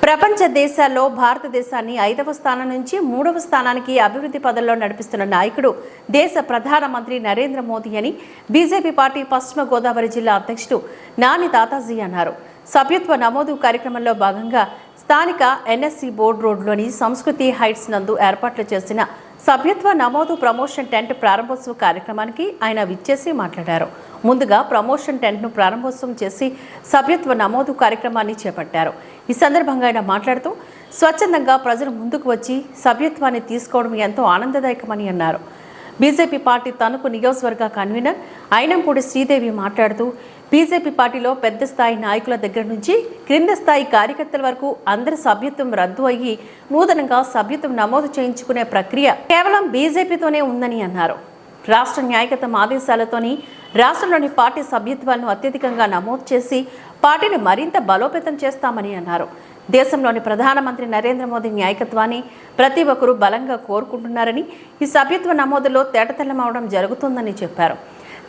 ప్రపంచ దేశాల్లో భారతదేశాన్ని ఐదవ స్థానం నుంచి మూడవ స్థానానికి అభివృద్ధి పదంలో నడిపిస్తున్న నాయకుడు దేశ ప్రధానమంత్రి నరేంద్ర మోదీ అని బీజేపీ పార్టీ పశ్చిమ గోదావరి జిల్లా అధ్యక్షుడు నాని తాతాజీ అన్నారు. సభ్యత్వ నమోదు కార్యక్రమంలో భాగంగా స్థానిక ఎన్ఎస్సి బోర్డు రోడ్లోని సంస్కృతి హైట్స్ నందు ఏర్పాట్లు చేసిన సభ్యత్వ నమోదు ప్రమోషన్ టెంట్ ప్రారంభోత్సవ కార్యక్రమానికి ఆయన విచ్చేసి మాట్లాడారు. ముందుగా ప్రమోషన్ టెంట్ను ప్రారంభోత్సవం చేసి సభ్యత్వ నమోదు కార్యక్రమాన్ని చేపట్టారు. ఈ సందర్భంగా ఆయన మాట్లాడుతూ స్వచ్ఛందంగా ప్రజలు ముందుకు వచ్చి సభ్యత్వాన్ని తీసుకోవడం ఎంతో ఆనందదాయకమని అన్నారు. బీజేపీ పార్టీ తణుకు నియోజకవర్గ కన్వీనర్ అయినంపూడి శ్రీదేవి మాట్లాడుతూ బీజేపీ పార్టీలో పెద్ద స్థాయి నాయకుల దగ్గర నుంచి క్రింద స్థాయి కార్యకర్తల వరకు అందరి సభ్యత్వం రద్దు అయ్యి నూతనంగా సభ్యత్వం నమోదు చేయించుకునే ప్రక్రియ కేవలం బీజేపీతోనే ఉందని అన్నారు. రాష్ట్ర న్యాయకత్వం ఆదేశాలతోని రాష్ట్రంలోని పార్టీ సభ్యత్వాలను అత్యధికంగా నమోదు చేసి పార్టీని మరింత బలోపేతం చేస్తామని అన్నారు. దేశంలోని ప్రధానమంత్రి నరేంద్ర మోదీ నాయకత్వాన్ని ప్రతి ఒక్కరూ బలంగా కోరుకుంటున్నారని ఈ సభ్యత్వ నమోదులో తేటతెల్లమవడం జరుగుతుందని చెప్పారు.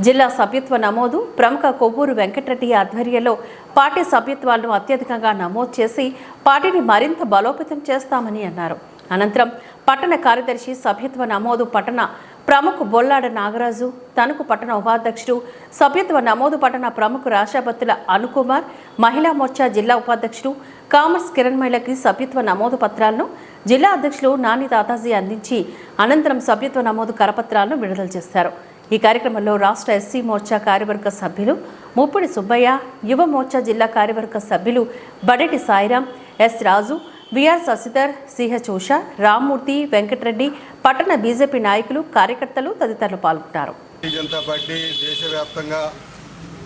జిల్లా సభ్యత్వ నమోదు ప్రముఖ కొవ్వూరు వెంకటరెడ్డి ఆధ్వర్యంలో పార్టీ సభ్యత్వాలను అత్యధికంగా నమోదు చేసి పార్టీని మరింత బలోపేతం చేస్తామని అన్నారు. అనంతరం పట్టణ కార్యదర్శి సభ్యత్వ నమోదు పట్టణ ప్రముఖ బొల్లాడ నాగరాజు తణుకు పట్టణ ఉపాధ్యక్షుడు సభ్యత్వ నమోదు పట్టణ ప్రముఖ రాష్ట్రపతుల అనుకుమార్ మహిళా మోర్చా జిల్లా ఉపాధ్యక్షుడు కామర్స్ కిరణ్ మహిళకి సభ్యత్వ నమోదు పత్రాలను జిల్లా అధ్యక్షులు నాని తాతాజీ అందించి అనంతరం సభ్యత్వ నమోదు కరపత్రాలను విడుదల చేశారు. ఈ కార్యక్రమంలో రాష్ట్ర ఎస్సీ మోర్చా కార్యవర్గ సభ్యులు ముప్పిడి సుబ్బయ్య యువ మోర్చా జిల్లా కార్యవర్గ సభ్యులు Badeti Sairam S Raju V R Sasidhar C H Usha Rammurthy Venkatareddy పట్టణ బీజేపీ నాయకులు కార్యకర్తలు తదితరులు పాల్గొన్నారు జనతా పార్టీ దేశవ్యాప్తంగా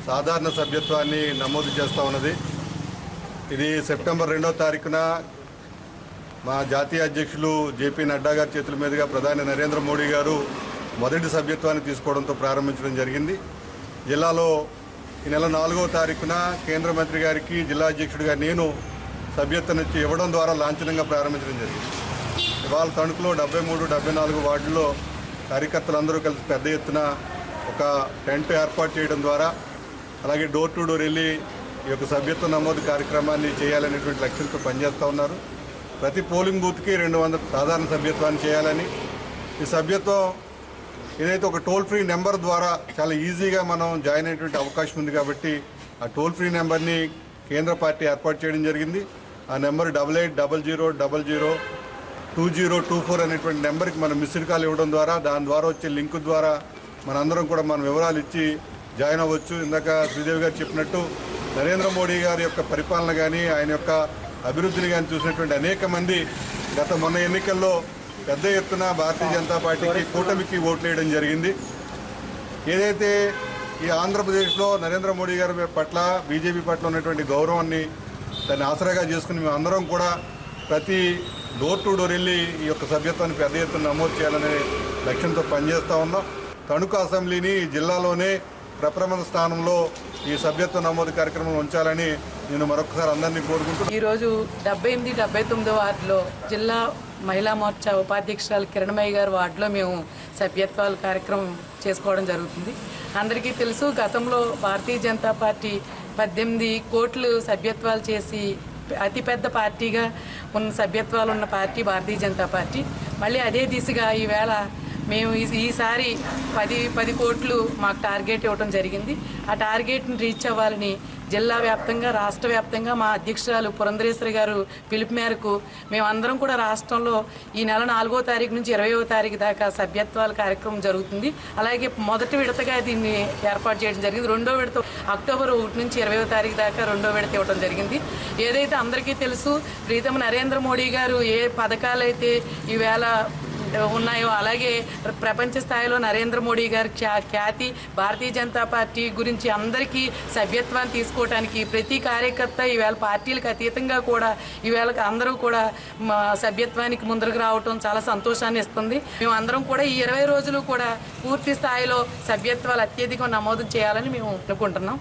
సాధారణ సభ్యత్వాన్ని నమోదు చేస్తూ ఉన్నది. ఇది సెప్టెంబర్ రెండో తారీఖున మా జాతీయ అధ్యక్షులు జేపీ నడ్డా గారి చేతుల మీదుగా ప్రధాని నరేంద్ర మోడీ గారు మొదటి సభ్యత్వాన్ని తీసుకోవడంతో ప్రారంభించడం జరిగింది. జిల్లాలో ఈ నెల నాలుగవ తారీఖున కేంద్ర మంత్రి గారికి జిల్లా అధ్యక్షుడిగా నేను సభ్యత్వం ఇచ్చి ఇవ్వడం ద్వారా లాంఛనంగా ప్రారంభించడం జరిగింది. ఇవాళ తణుకులో డెబ్బై మూడు డెబ్బై నాలుగు వార్డుల్లో కార్యకర్తలందరూ కలిసి పెద్ద ఎత్తున ఒక టెంట్ ఏర్పాటు చేయడం ద్వారా అలాగే డోర్ టు డోర్ వెళ్ళి ఈ యొక్క సభ్యత్వ నమోదు కార్యక్రమాన్ని చేయాలనేటువంటి లక్ష్యంతో పనిచేస్తూ ఉన్నారు. ప్రతి పోలింగ్ బూత్కి రెండు వందల సాధారణ సభ్యత్వాన్ని చేయాలని. ఈ సభ్యత్వం ఏదైతే ఒక టోల్ ఫ్రీ నెంబర్ ద్వారా చాలా ఈజీగా మనం జాయిన్ అయ్యేటువంటి అవకాశం ఉంది కాబట్టి ఆ టోల్ ఫ్రీ నెంబర్ని కేంద్ర పార్టీ ఏర్పాటు చేయడం జరిగింది. ఆ number double eight double zero double zero two zero two four అనేటువంటి నెంబర్కి మనం మిస్డ్ కాల్ ఇవ్వడం ద్వారా దాని ద్వారా వచ్చే లింక్ ద్వారా మనందరం కూడా మన వివరాలు ఇచ్చి జాయిన్ అవ్వచ్చు. ఇందాక శ్రీదేవి గారు చెప్పినట్టు నరేంద్ర మోడీ గారి యొక్క పరిపాలన కానీ ఆయన యొక్క అభివృద్ధిని కానీ చూసినటువంటి అనేక మంది గత మొన్న ఎన్నికల్లో పెద్ద ఎత్తున భారతీయ జనతా పార్టీకి కూటమికి ఓట్లు వేయడం జరిగింది. ఏదైతే ఈ ఆంధ్రప్రదేశ్లో నరేంద్ర మోడీ గారి పట్ల బీజేపీ పట్ల ఉన్నటువంటి గౌరవాన్ని దాన్ని ఆసరాగా చేసుకుని మేము అందరం కూడా ప్రతి డోర్ టు డోర్ వెళ్ళి ఈ యొక్క సభ్యత్వాన్ని పెద్ద ఎత్తున నమోదు చేయాలనే లక్ష్యంతో పనిచేస్తూ ఉన్నాం. తణుకు అసెంబ్లీని జిల్లాలోనే ప్రప్రథమ స్థానంలో ఈ సభ్యత్వ నమోదు కార్యక్రమం ఉంచాలని నేను మరొకసారి అందరినీ కోరుకుంటూ ఈరోజు డెబ్బై ఎనిమిది డెబ్బై తొమ్మిది వార్డులో జిల్లా మహిళా మోర్చా ఉపాధ్యక్షురాలు కిరణమయ్య గారి వార్డులో మేము సభ్యత్వాల కార్యక్రమం చేసుకోవడం జరుగుతుంది. అందరికీ తెలుసు గతంలో భారతీయ జనతా పార్టీ పద్దెనిమిది కోట్లు సభ్యత్వాలు చేసి అతిపెద్ద పార్టీగా ఉన్న సభ్యత్వాలు ఉన్న పార్టీ భారతీయ జనతా పార్టీ. మళ్ళీ అదే దిశగా ఈవేళ మేము ఈ- ఈసారి పది పది కోట్లు మాకు టార్గెట్ ఇవ్వడం జరిగింది. ఆ టార్గెట్ని రీచ్ అవ్వాలని జిల్లా వ్యాప్తంగా రాష్ట్ర వ్యాప్తంగా మా అధ్యక్షురాలు పురంధరేశ్వరి గారు పిలుపు మేరకు మేమందరం కూడా రాష్ట్రంలో ఈ నెల నాలుగో తారీఖు నుంచి ఇరవయో తారీఖు దాకా సభ్యత్వాల కార్యక్రమం జరుగుతుంది. అలాగే మొదటి విడతగా దీన్ని ఏర్పాటు చేయడం జరిగింది. రెండో విడత అక్టోబర్ ఒకటి నుంచి ఇరవయో తారీఖు దాకా రెండో విడత ఇవ్వడం జరిగింది. ఏదైతే అందరికీ తెలుసు ప్రీతమ నరేంద్ర మోడీ గారు ఏ పథకాలైతే ఈవేళ ఉన్నాయో అలాగే ప్రపంచ స్థాయిలో నరేంద్ర మోడీ గారి ఖ్యాతి భారతీయ జనతా పార్టీ గురించి అందరికీ సభ్యత్వాన్ని తీసుకోవడానికి ప్రతి కార్యకర్త ఈవేళ పార్టీలకు అతీతంగా కూడా ఈవేళ అందరూ కూడా మా సభ్యత్వానికి ముందరకు రావటం చాలా సంతోషాన్ని ఇస్తుంది. మేము అందరం కూడా ఈ ఇరవై రోజులు కూడా పూర్తి స్థాయిలో సభ్యత్వాలు అత్యధికం నమోదు చేయాలని మేము అనుకుంటున్నాం.